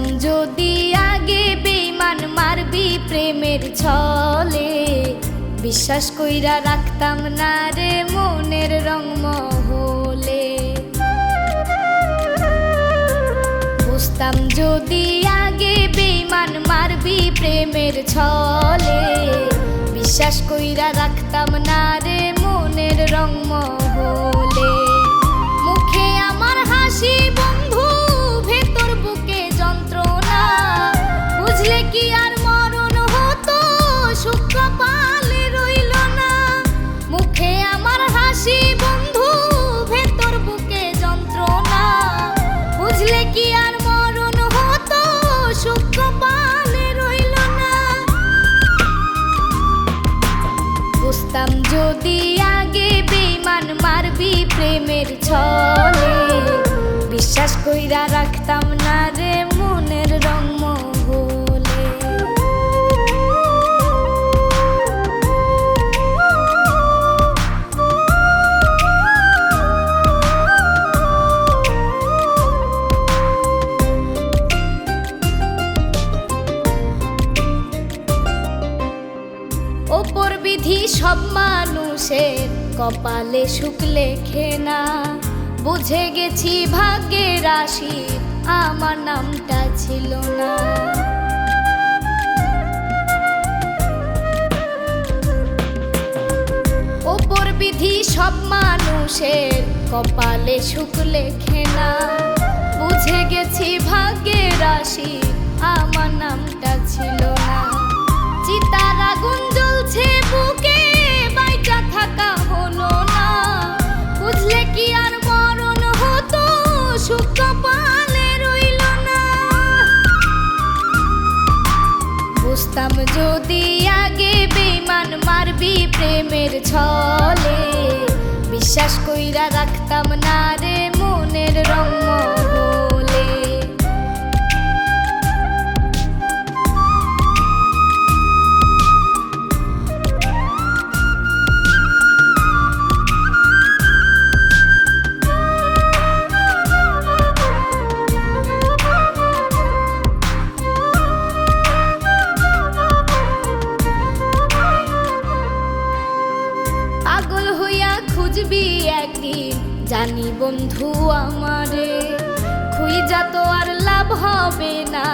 বলতাম যদি আগে বেমান মারবি প্রেমের ছলে। বিশ্বাস কইরা রাখতাম না রে মনের রং মহলে। বুঝতাম যদি আগে বেমান মারবি প্রেমের ছলে। বিশ্বাস কইরা রাখতাম না রে মনের রং মহলে। বুঝতাম যদি আগে বেমান মারবি প্রেমের ছলে। বিশ্বাস কইরা রাখতাম না বিধি সব মানুষের কপালে সুখ লেখে না বুঝে গেছি ভাগ্যের রাশি আমার নামটা ছিল না। ওপর বিধি সব মানুষের কপালে সুখ লেখে না বুঝে গেছি ভাগ্যের রাশি যদি আগে বেমান মারবি প্রেমের ছলে। বিশ্বাস কইরা রাখতাম না রে মনের রং জানি বন্ধু আমারে খুঁজা তো আর লাভ হবে না,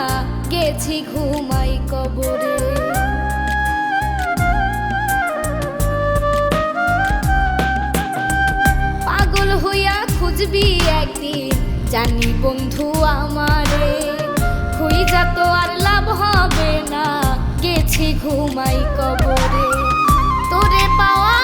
গেছি ঘুমাই কবরে। পাগল হইয়া খুঁজবি একদিন, জানি বন্ধু আমারে খুঁজা তো আর লাভ হবে না, গেছি ঘুমাই কবরে। তোরে পাওয়াই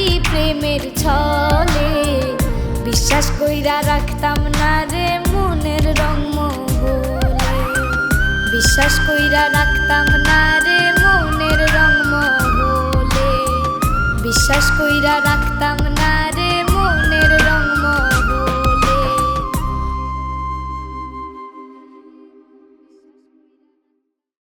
মারবি প্রেমের ছলে। বিশ্বাস কইরা রাখতাম না রে মনের রং মহলে। বিশ্বাস কইরা রাখতাম না রে মনের রং মহলে। বিশ্বাস কইরা রাখতাম